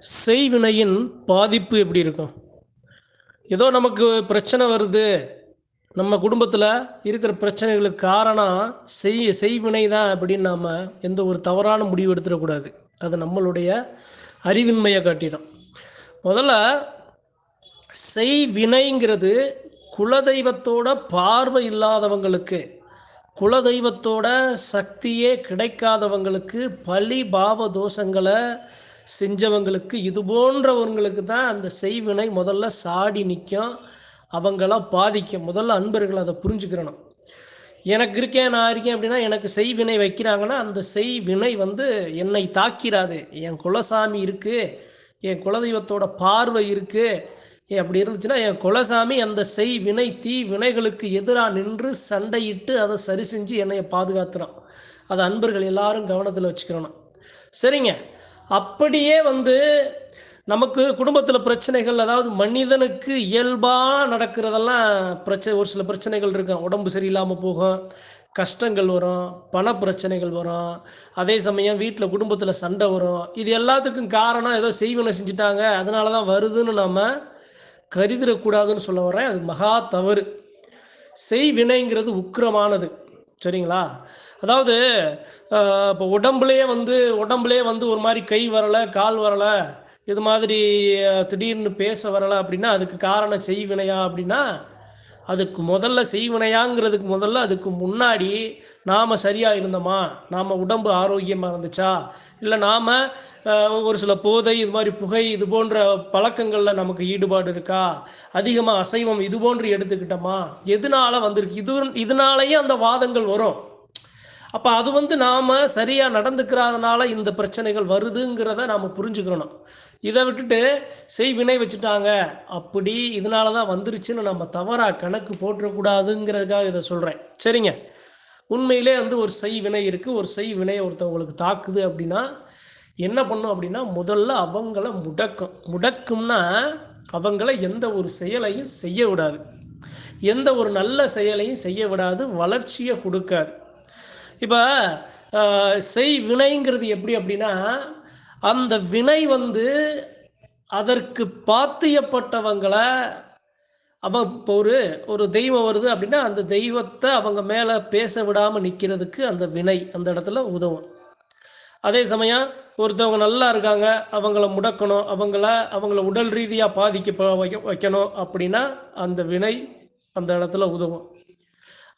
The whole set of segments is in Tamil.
செய்வினையின் பாதிப்பு எப்படி இருக்கும்? ஏதோ நமக்கு பிரச்சனை வருது. நம்ம குடும்பத்தில் இருக்கிற பிரச்சனைகளுக்கு காரணம் செய் செய்வினை தான் அப்படின்னு நாம் எந்த ஒரு தவறான முடிவு எடுத்துடக்கூடாது. அது நம்மளுடைய அறிவின்மையை காட்டிடும். முதல்ல செய்வினைங்கிறது குலதெய்வத்தோட பார்வை இல்லாதவங்களுக்கு குலதெய்வத்தோட சக்தியே கிடைக்காதவங்களுக்கு பழி பாவ தோஷங்களை செஞ்சவங்களுக்கு இது போன்றவங்களுக்கு தான் அந்த செய்வினை முதல்ல சாடி நிற்கும் அவங்கள பாதிக்கும். முதல்ல அன்பர்கள் அதை புரிஞ்சுக்கிறணும். எனக்கு இருக்கேன் நான் இருக்கேன் அப்படின்னா எனக்கு செய்வினை வைக்கிறாங்கன்னா அந்த செய்வினை வந்து என்னை தாக்கிறாது. என் குலசாமி இருக்குது என் குலதெய்வத்தோட பார்வை இருக்குது அப்படி இருந்துச்சுன்னா என் குலசாமி அந்த செய் வினை தீ வினைகளுக்கு எதிராக நின்று சண்டையிட்டு அதை சரி செஞ்சு என்னைய பாதுகாத்துறான். அதை அன்பர்கள் எல்லாரும் கவனத்தில் வச்சுக்கிறணும் சரிங்க. அப்படியே வந்து நமக்கு குடும்பத்தில் பிரச்சனைகள் அதாவது மனிதனுக்கு இயல்பாக நடக்கிறதெல்லாம் பிரச்சனை ஒரு சில பிரச்சனைகள் இருக்கும். உடம்பு சரியில்லாமல் போகும் கஷ்டங்கள் வரும் பண பிரச்சனைகள் வரும் அதே சமயம் வீட்டில் குடும்பத்தில் சண்டை வரும். இது எல்லாத்துக்கும் காரணம் ஏதோ செய்வனை செஞ்சுட்டாங்க அதனால தான் வருதுன்னு நாம் கருதிடக்கூடாதுன்னு சொல்ல வரேன் அது மகா தவறு. செய்வினைங்கிறது உக்கிரமானது. சரிங்களா? அதாவது இப்போ உடம்புலேயே வந்து உடம்புலேயே வந்து ஒரு மாதிரி கை வரலை கால் வரலை இது மாதிரி திடீர்னு பேச வரலை அப்படின்னா அதுக்கு காரணம் செய்வினையா அப்படின்னா அதுக்கு முதல்ல செய்வினையாங்கிறதுக்கு முதல்ல அதுக்கு முன்னாடி நாம் சரியாக இருந்தோமா? நாம் உடம்பு ஆரோக்கியமாக இருந்துச்சா? இல்லை நாம் ஒரு சில போதை இது மாதிரி புகை இது போன்ற பழக்கங்களில் நமக்கு ஈடுபாடு இருக்கா? அதிகமாக அசைவம் இது போன்று எடுத்துக்கிட்டோமா? எதனால வந்திருக்கு? இது இதனாலேயே அந்த வாதங்கள் வரும். அப்போ அது வந்து நாம் சரியாக நடந்துக்கிறதுனால இந்த பிரச்சனைகள் வருதுங்கிறத நாம் புரிஞ்சுக்கிறணும் இதை விட்டுட்டு செய்வினை வச்சுட்டாங்க அப்படி இதனால தான் வந்துருச்சுன்னு நம்ம தவறாக கணக்கு போட்டுறக்கூடாதுங்கிறதுக்காக இதை சொல்கிறேன் சரிங்க. உண்மையிலே வந்து ஒரு செய்வினை இருக்குது ஒரு செய்வினை ஒருத்தவங்களுக்கு தாக்குது அப்படின்னா என்ன பண்ணும் அப்படின்னா முதல்ல அவங்கள முடக்கும். முடக்கும்னா அவங்கள எந்த ஒரு செயலையும் செய்ய விடாது எந்த ஒரு நல்ல செயலையும் செய்ய விடாது வளர்ச்சியை கொடுக்காது. இப்போ செய் வினைங்கிறது எப்படி அப்படின்னா அந்த வினை வந்து அதற்கு பாத்தியப்பட்டவங்களை அவன் இப்போ ஒரு ஒரு தெய்வம் வருது அப்படின்னா அந்த தெய்வத்தை அவங்க மேலே பேச விடாமல் நிற்கிறதுக்கு அந்த வினை அந்த இடத்துல உதவும். அதே சமயம் ஒருத்தவங்க நல்லா இருக்காங்க அவங்கள முடக்கணும் அவங்கள அவங்கள உடல் ரீதியாக பாதிக்க வைக்க வைக்கணும் அப்படின்னா அந்த வினை அந்த இடத்துல உதவும்.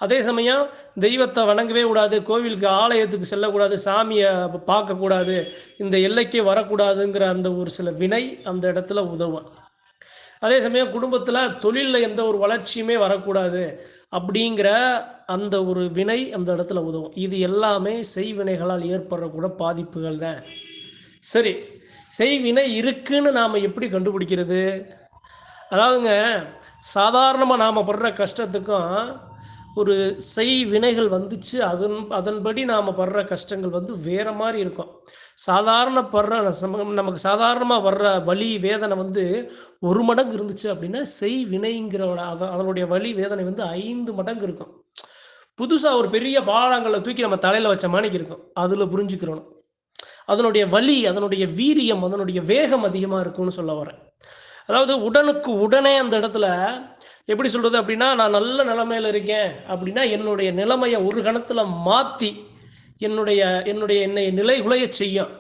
அதே சமயம் தெய்வத்தை வணங்கவே கூடாது கோவிலுக்கு ஆலயத்துக்கு செல்லக்கூடாது சாமியை பார்க்கக்கூடாது இந்த எல்லைக்கே வரக்கூடாதுங்கிற அந்த ஒரு சில வினை அந்த இடத்துல உதவும். அதே சமயம் குடும்பத்தில் தொழிலில் எந்த ஒரு வளர்ச்சியுமே வரக்கூடாது அப்படிங்கிற அந்த ஒரு வினை அந்த இடத்துல உதவும். இது எல்லாமே செய்வினைகளால் ஏற்படுறக்கூட பாதிப்புகள் தான். சரி செய்வினை இருக்குன்னு நாம் எப்படி கண்டுபிடிக்கிறது? அதாவதுங்க சாதாரணமாக நாம் படுற கஷ்டத்துக்கும் ஒரு செய் வினைகள் வந்துச்சு. அதன் அதன்படி நாம் படுற கஷ்டங்கள் வந்து வேற மாதிரி இருக்கும். சாதாரண படுற நமக்கு சாதாரணமாக வர்ற வலி வேதனை வந்து ஒரு மடங்கு இருந்துச்சு அப்படின்னா செய் வினைங்கிறோட அதை அதனுடைய வலி வேதனை வந்து ஐந்து மடங்கு இருக்கும். புதுசாக ஒரு பெரிய பாலாங்கல்லை தூக்கி நம்ம தலையில் வச்ச மாணிக்கு இருக்கும். அதில் புரிஞ்சுக்கிறணும். அதனுடைய வலி அதனுடைய வீரியம் அதனுடைய வேகம் அதிகமாக இருக்கும்னு சொல்ல வரேன். அதாவது உடனுக்கு உடனே அந்த இடத்துல எப்படி சொல்கிறது அப்படின்னா நான் நல்ல நிலைமையில் இருக்கேன் அப்படின்னா என்னுடைய நிலைமையை ஒரு கணத்தில் மாற்றி என்னுடைய என்னுடைய என்னை நிலை குலைய செய்யும்.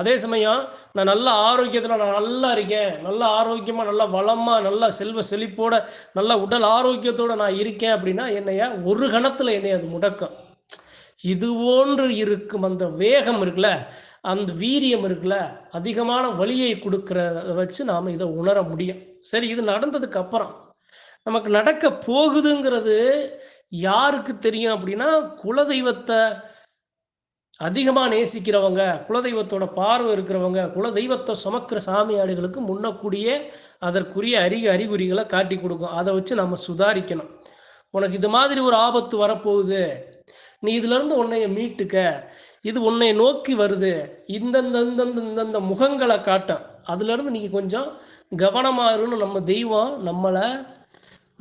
அதே சமயம் நான் நல்ல ஆரோக்கியத்தில் நான் நல்லா இருக்கேன் நல்ல ஆரோக்கியமாக நல்ல வளமாக நல்ல செல்வ செழிப்போட நல்ல உடல் ஆரோக்கியத்தோடு நான் இருக்கேன் அப்படின்னா என்னைய ஒரு கணத்தில் என்னை அது முடக்கும். இது போன்று இருக்கும் அந்த வேகம் இருக்குல்ல அந்த வீரியம் இருக்குல்ல அதிகமான வலியை கொடுக்கறத வச்சு நாம் இதை உணர முடியும். சரி இது நடந்ததுக்கு அப்புறம். நமக்கு நடக்க போகுதுங்கிறது யாருக்கு தெரியும் அப்படின்னா குலதெய்வத்தை அதிகமாக நேசிக்கிறவங்க குலதெய்வத்தோட பார்வை இருக்கிறவங்க குலதெய்வத்தை சுமக்கிற சாமியாடுகளுக்கு முன்னக்கூடிய அதற்குரிய அறிக அறிகுறிகளை காட்டி கொடுக்கும். அதை வச்சு நம்ம சுதாரிக்கணும். உனக்கு இது மாதிரி ஒரு ஆபத்து வரப்போகுது. நீ இதுலேருந்து உன்னைய மீட்டுக்க. இது உன்னை நோக்கி வருது. இந்தந்த இந்தந்த முகங்களை காட்டும் அதுலேருந்து நீங்கள் கொஞ்சம் கவனமாக இருன்னு நம்ம தெய்வம் நம்மளை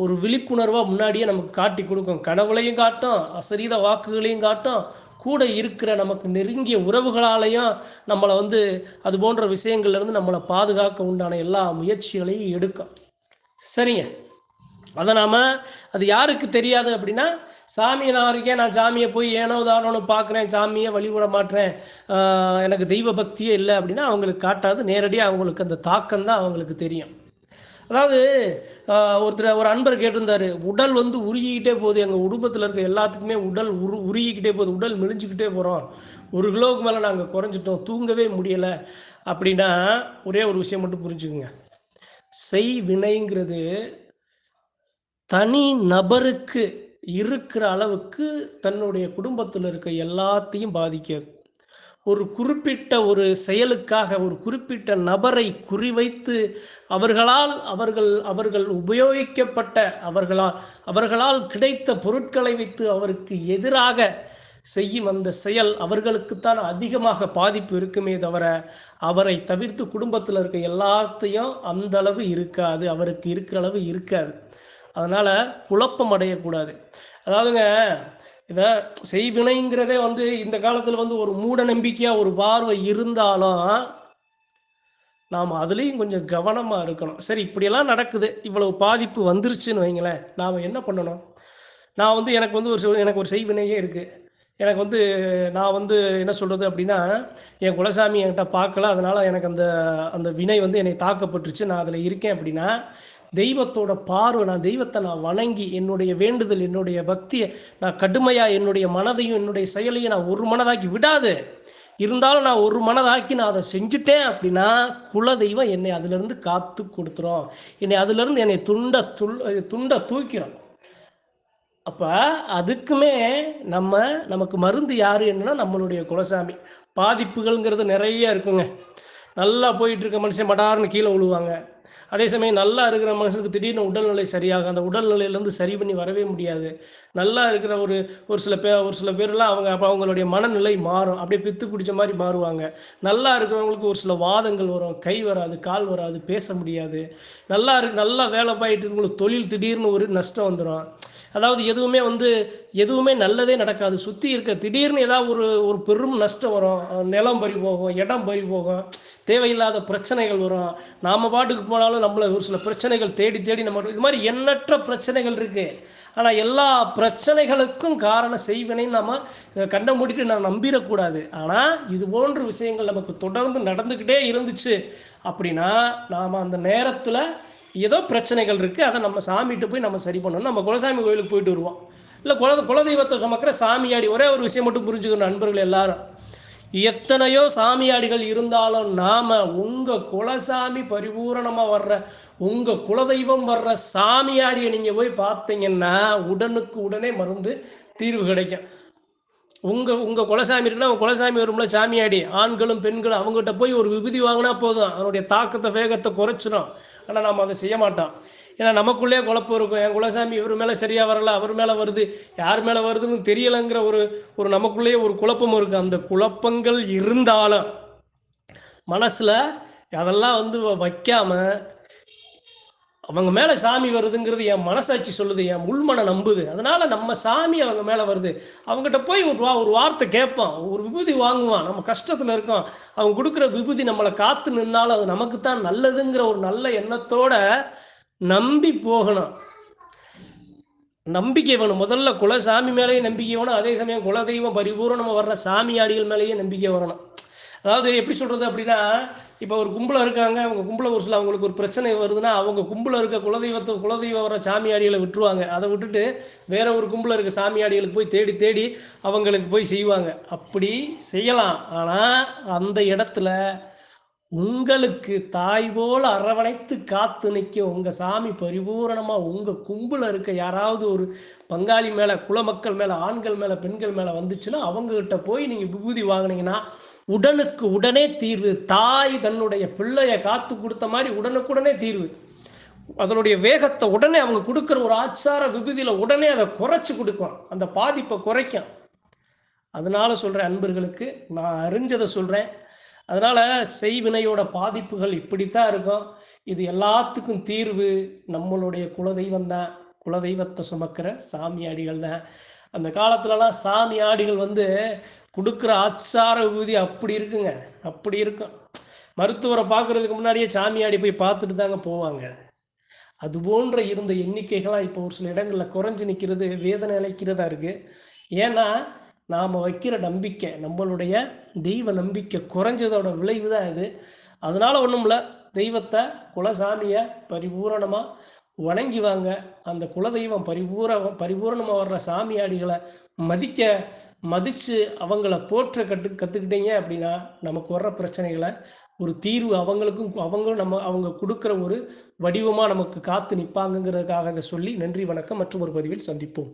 ஒரு விழிப்புணர்வாக முன்னாடியே நமக்கு காட்டி கொடுக்கும். கனவுலையும் காட்டும் அசரீத வாக்குகளையும் காட்டும் கூட இருக்கிற நமக்கு நெருங்கிய உறவுகளாலையும் நம்மளை வந்து அது போன்ற விஷயங்கள்லேருந்து நம்மளை பாதுகாக்க உண்டான எல்லா முயற்சிகளையும் எடுக்கும். சரிங்க. அதை நாம் அது யாருக்கு தெரியாது அப்படின்னா சாமியை நான் இருக்கேன் நான் சாமியை போய் ஏனோ தானோன்னு பார்க்குறேன் சாமியை வழிபட மாட்டேறேன் எனக்கு தெய்வ பக்தியே இல்லை அப்படின்னா அவங்களுக்கு காட்டாது. நேரடியாக அவங்களுக்கு அந்த தாக்கம் தான் அவங்களுக்கு தெரியும். அதாவது ஒருத்தர் ஒரு அன்பர் கேட்டிருந்தாரு உடல் வந்து உருகிக்கிட்டே போகுது. எங்கள் குடும்பத்தில் இருக்க எல்லாத்துக்குமே உடல் உரு உருகிக்கிட்டே போகுது. உடல் மெலிஞ்சுக்கிட்டே போகிறோம் ஒரு கிலோவுக்கு மேலே நாங்கள் குறைஞ்சிட்டோம். தூங்கவே முடியலை. அப்படின்னா ஒரே ஒரு விஷயம் மட்டும் புரிஞ்சுக்குங்க. செய் வினைங்கிறது தனி நபருக்கு இருக்கிற அளவுக்கு தன்னுடைய குடும்பத்தில் இருக்க எல்லாத்தையும் பாதிக்காது. ஒரு குறிப்பிட்ட ஒரு செயலுக்காக ஒரு குறிப்பிட்ட நபரை குறிவைத்து அவர்களால் அவர்கள் அவர்கள் உபயோகிக்கப்பட்ட அவர்களால் அவர்களால் கிடைத்த பொருட்களை வைத்து அவருக்கு எதிராக செய்யும் அந்த செயல் அவர்களுக்குத்தான் அதிகமாக பாதிப்பு இருக்குமே தவிர அவரை தவிர்த்து குடும்பத்தில் இருக்க எல்லாத்தையும் அந்த அளவு இருக்காது அவருக்கு இருக்கிற அளவு இருக்காது. அதனால் குழப்பம் அடையக்கூடாது. அதாவதுங்க இதை செய்வினைங்கிறதே வந்து இந்த காலத்தில் வந்து ஒரு மூட நம்பிக்கையாக ஒரு பார்வை இருந்தாலும் நாம் அதுலேயும் கொஞ்சம் கவனமாக இருக்கணும். சரி இப்படியெல்லாம் நடக்குது. இவ்வளவு பாதிப்பு வந்துருச்சுன்னு வைங்களேன். நாம் என்ன பண்ணணும்? நான் வந்து எனக்கு வந்து ஒரு எனக்கு ஒரு செய்வினையே இருக்குது எனக்கு வந்து நான் வந்து என்ன சொல்கிறது அப்படின்னா என் குலசாமி என்கிட்ட பார்க்கல. அதனால் எனக்கு அந்த அந்த வினை வந்து என்னை தாக்கப்பட்டுருச்சு. நான் அதில் இருக்கேன் அப்படின்னா தெய்வத்தோட பார்வை நான் தெய்வத்தை நான் வணங்கி என்னுடைய வேண்டுதல் என்னுடைய பக்தியை நான் கடுமையாக என்னுடைய மனதையும் என்னுடைய செயலையும் நான் ஒரு மனதாக்கி விடாது. இருந்தாலும் நான் ஒரு மனதாக்கி நான் அதை செஞ்சுட்டேன் அப்படின்னா குலதெய்வம் என்னை அதுலேருந்து காத்து கொடுத்துரும். என்னை அதுலேருந்து என்னை துண்ட துள் துண்ட தூக்கிறோம் அப்போ அதுக்குமே நம்ம நமக்கு மருந்து யார் என்னன்னா நம்மளுடைய குலசாமி. பாதிப்புகள்ங்கிறது நிறைய இருக்குங்க. நல்லா போயிட்டு இருக்க மனுஷன் மடார்னு கீழே விழுவாங்க அதே சமயம் நல்லா இருக்கிற மனுஷனுக்கு திடீர்னு உடல்நிலை சரியாகும் அந்த உடல்நிலையிலேருந்து சரி பண்ணி வரவே முடியாது. நல்லா இருக்கிற ஒரு ஒரு சில பே ஒரு சில பேர்லாம் அவங்க அப்போ அவங்களுடைய மனநிலை மாறும். அப்படியே பித்து பிடிச்ச மாதிரி மாறுவாங்க. நல்லா இருக்கிறவங்களுக்கு ஒரு சில வாதங்கள் வரும். கை வராது கால் வராது பேச முடியாது. நல்லா இருக்கு நல்லா வேலை பாயிட்டு இருக்கவங்களுக்கு தொழில் திடீர்னு ஒரு நஷ்டம் வந்துடும் அதாவது எதுவுமே வந்து எதுவுமே நல்லதே நடக்காது. சுற்றி இருக்க திடீர்னு ஏதாவது ஒரு ஒரு பெரும் நஷ்டம் வரும். நிலம் பறி போகும் இடம் பறி போகும். தேவையில்லாத பிரச்சனைகள் வரும். நாம் பாட்டுக்கு போனாலும் நம்மளை ஒரு சில பிரச்சனைகள் தேடி தேடி நம்ம இது மாதிரி எண்ணற்ற பிரச்சனைகள் இருக்குது ஆனால் எல்லா பிரச்சனைகளுக்கும் காரணம் செய்வினைன்னு நம்ம கண்ட மூடிட்டு நான் நம்பிடக்கூடாது. ஆனால் இது போன்ற விஷயங்கள் நமக்கு தொடர்ந்து நடந்துக்கிட்டே இருந்துச்சு அப்படின்னா நாம் அந்த நேரத்தில் ஏதோ பிரச்சனைகள் இருக்குது அதை நம்ம சாமிகிட்ட போய் நம்ம சரி பண்ணணும். நம்ம குலசாமி கோயிலுக்கு போயிட்டு வருவோம். இல்லை குல குலதெய்வத்தை சுமக்கிற சாமியாடி ஒரே ஒரு விஷயம் மட்டும் புரிஞ்சுக்கணும் நண்பர்கள் எல்லாரும். எத்தனையோ சாமியாடிகள் இருந்தாலும் நாம் உங்கள் குலசாமி பரிபூரணமாக வர்ற உங்கள் குலதெய்வம் வர்ற சாமியாடியை நீங்கள் போய் பார்த்தீங்கன்னா உடனுக்கு உடனே மருந்து தீர்வு கிடைக்கும். உங்கள் உங்கள் குலசாமி இருக்குன்னா உங்கள் குலசாமி வரும்ல சாமியாடி. ஆண்களும் பெண்களும் அவங்ககிட்ட போய் ஒரு விபூதி வாங்கினா போதும். அதனுடைய தாக்கத்தை வேகத்தை குறைச்சிடும் ஆனால் நாம் அதை செய்ய மாட்டோம். ஏன்னா நமக்குள்ளே குழப்பம் இருக்கும். என் குலசாமி இவர் மேலே சரியாக வரல அவர் மேலே வருது யார் மேலே வருதுன்னு தெரியலைங்கிற ஒரு ஒரு நமக்குள்ளேயே ஒரு குழப்பம் இருக்கும் அந்த குழப்பங்கள் இருந்தாலும் மனசில் அதெல்லாம் வந்து வைக்காமல் அவங்க மேலே சாமி வருதுங்கிறது என் மனசாட்சி சொல்லுது என் உள்மனை நம்புது. அதனால நம்ம சாமி அவங்க மேலே வருது. அவங்ககிட்ட போய் ஒரு வா ஒரு வார்த்தை கேட்பான். ஒரு விபூதி வாங்குவான். நம்ம கஷ்டத்தில் இருக்கோம். அவங்க கொடுக்குற விபூதி நம்மளை காத்து நின்னாலும் அது நமக்கு தான் நல்லதுங்கிற ஒரு நல்ல எண்ணத்தோட நம்பி போகணும். நம்பிக்கை வேணும். முதல்ல குலசாமி மேலேயும் நம்பிக்கை வேணும். அதே சமயம் குலதெய்வம் பரிபூர்ணமாக வர்ற சாமியாடிகள் மேலேயே நம்பிக்கை வரணும். அதாவது எப்படி சொல்கிறது அப்படின்னா இப்போ ஒரு கும்பலம் இருக்காங்க அவங்க கும்பல ஒரு சில அவங்களுக்கு ஒரு பிரச்சனை வருதுன்னா அவங்க கும்பல இருக்க குலதெய்வத்தை குலதெய்வம் வர சாமியாடிகளை விட்டுருவாங்க. அதை விட்டுட்டு வேற ஒரு கும்பல இருக்க சாமியாடிகளுக்கு போய் தேடி தேடி அவங்களுக்கு போய் செய்வாங்க. அப்படி செய்யலாம். ஆனால் அந்த இடத்துல உங்களுக்கு தாய் போல் அரவணைத்து காத்து நிற்கும் உங்கள் சாமி பரிபூரணமாக உங்கள் கும்பல இருக்க யாராவது ஒரு பங்காளி மேலே குலமக்கள் மேலே ஆண்கள் மேலே பெண்கள் மேலே வந்துச்சுன்னா அவங்ககிட்ட போய் நீங்கள் விபூதி வாங்கினீங்கன்னா உடனுக்கு உடனே தீர்வு. தாய் தன்னுடைய பிள்ளையை காத்து கொடுத்த மாதிரி உடனுக்குடனே தீர்வு. அதனுடைய வேகத்தை உடனே அவங்க கொடுக்குற ஒரு ஆச்சார விபதியில் உடனே அதை குறைச்சி கொடுக்கும். அந்த பாதிப்பை குறைக்கும். அதனால சொல்கிறேன் அன்பர்களுக்கு நான் அறிஞ்சதை சொல்கிறேன் அதனால் செய்வினையோட பாதிப்புகள் இப்படித்தான் இருக்கும். இது எல்லாத்துக்கும் தீர்வு. நம்மளுடைய குலதெய்வம் தான். குலதெய்வத்தை சுமக்கிற சாமியாடிகள் தான். அந்த காலத்துலலாம் சாமி ஆடிகள் வந்து கொடுக்குற ஆச்சார விபூதி அப்படி இருக்குங்க. அப்படி இருக்கும். மருத்துவரை பார்க்குறதுக்கு முன்னாடியே சாமியாடி போய் பார்த்துட்டு தாங்க போவாங்க. அது போன்ற இருந்த எண்ணிக்கைகளாக இப்போ ஒரு சில இடங்களில் குறைஞ்சி நிற்கிறது வேதனை அழைக்கிறதா இருக்குது ஏன்னா நாம் வைக்கிற நம்பிக்கை நம்மளுடைய தெய்வ நம்பிக்கை குறைஞ்சதோட விளைவு தான் இது. அதனால் ஒன்றும் இல்லை தெய்வத்தை குலசாமியை பரிபூரணமாக வணங்கி வாங்க அந்த குலதெய்வம் பரிபூர பரிபூரணமாக வர்ற சாமியாடிகளை மதிக்க மதித்து அவங்கள போற்ற கட்டு கற்றுக்கிட்டீங்க அப்படின்னா நமக்கு வர்ற பிரச்சனைகளை ஒரு தீர்வு அவங்களுக்கும் அவங்களும் நம்ம அவங்க கொடுக்குற ஒரு வடிவமாக நமக்கு காத்து நிற்பாங்கங்கிறதுக்காக இதை சொல்லி நன்றி வணக்கம் மற்றும் ஒரு பதிவில் சந்திப்போம்.